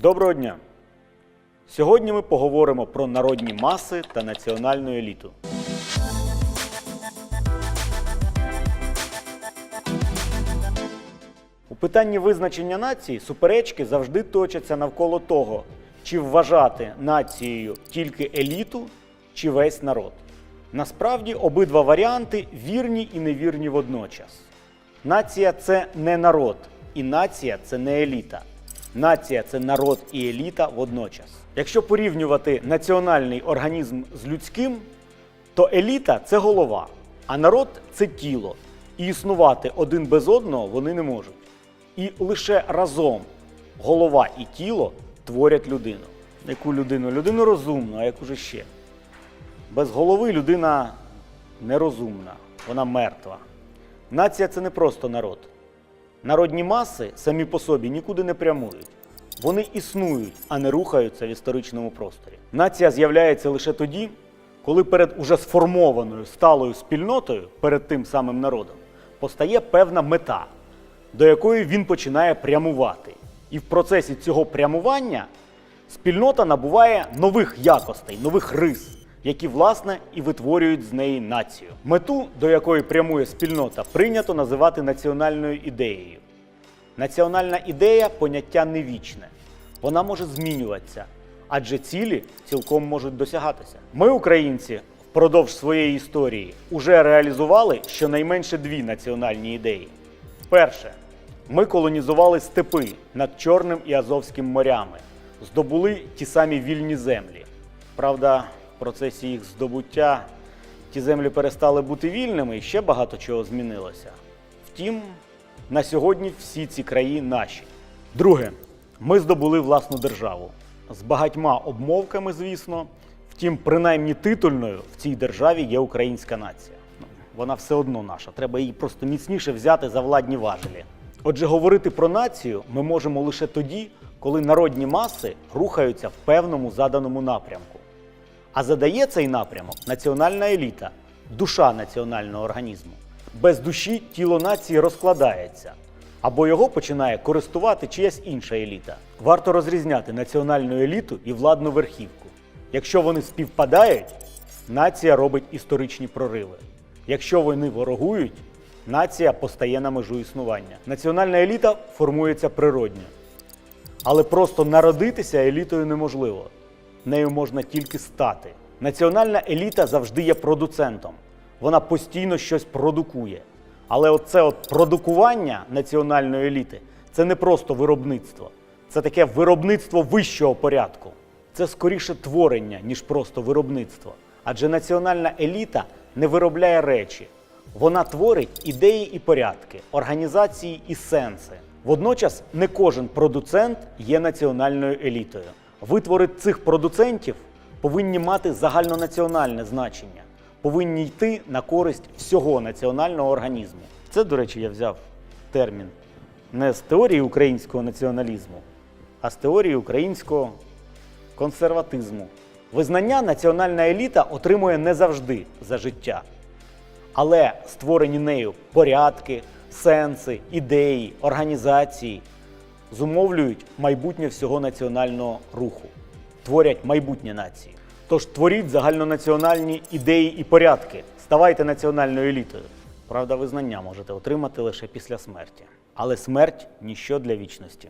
Доброго дня! Сьогодні ми поговоримо про народні маси та національну еліту. У питанні визначення нації суперечки завжди точаться навколо того, чи вважати нацією тільки еліту, чи весь народ. Насправді обидва варіанти вірні і невірні водночас. Нація це не народ, і нація це не еліта. Нація це народ і еліта водночас. Якщо порівнювати національний організм з людським, то еліта це голова, а народ це тіло. І існувати один без одного вони не можуть. І лише разом голова і тіло творять людину. Яку людину? Людину розумну, а яку же ще? Без голови людина нерозумна, вона мертва. Нація це не просто народ. Народні маси самі по собі нікуди не прямують. Вони існують, а не рухаються в історичному просторі. Нація з'являється лише тоді, коли перед уже сформованою сталою спільнотою, перед тим самим народом, постає певна мета, до якої він починає прямувати. І в процесі цього прямування спільнота набуває нових якостей, нових рис, які, власне, і витворюють з неї націю. Мету, до якої прямує спільнота, прийнято називати національною ідеєю. Національна ідея поняття не вічне. Вона може змінюватися, адже цілі цілком можуть досягатися. Ми, українці, впродовж своєї історії уже реалізували щонайменше дві національні ідеї. Перше, ми колонізували степи над Чорним і Азовським морями, здобули ті самі вільні землі. Правда, процесі їх здобуття ті землі перестали бути вільними і ще багато чого змінилося. Втім, на сьогодні всі ці краї наші. Друге, ми здобули власну державу з багатьма обмовками, звісно. Втім, принаймні титульною в цій державі є українська нація. Ну, Вона все одно наша. Треба її просто міцніше взяти за владні важелі. Отже, говорити про націю ми можемо лише тоді, коли народні маси рухаються в певному заданому напрямку. А задає цей напрямок національна еліта, душа національного організму. Без душі тіло нації розкладається, або його починає користувати чиясь інша еліта. Варто розрізняти національну еліту і владну верхівку. Якщо вони співпадають, нація робить історичні прориви. Якщо вони ворогують, нація постає на межу існування. Національна еліта формується природньо. Але просто народитися елітою неможливо. Нею можна тільки стати. Національна еліта завжди є продуцентом. Вона постійно щось продукує. Але оце от продукування національної еліти це не просто виробництво. Це таке виробництво вищого порядку. Це скоріше творення, ніж просто виробництво. Адже національна еліта не виробляє речі. Вона творить ідеї і порядки, організації і сенси. Водночас не кожен продуцент є національною елітою. Витвори цих продуцентів повинні мати загальнонаціональне значення, повинні йти на користь всього національного організму. Це, до речі, я взяв термін не з теорії українського націоналізму, а з теорії українського консерватизму. Визнання національна еліта отримує не завжди за життя. Але створені нею порядки, сенси, ідеї, організації зумовлюють майбутнє всього національного руху, творять майбутнє нації. Тож творіть загальнонаціональні ідеї і порядки, ставайте національною елітою. Правда, визнання можете отримати лише після смерті. Але смерть ніщо для вічності.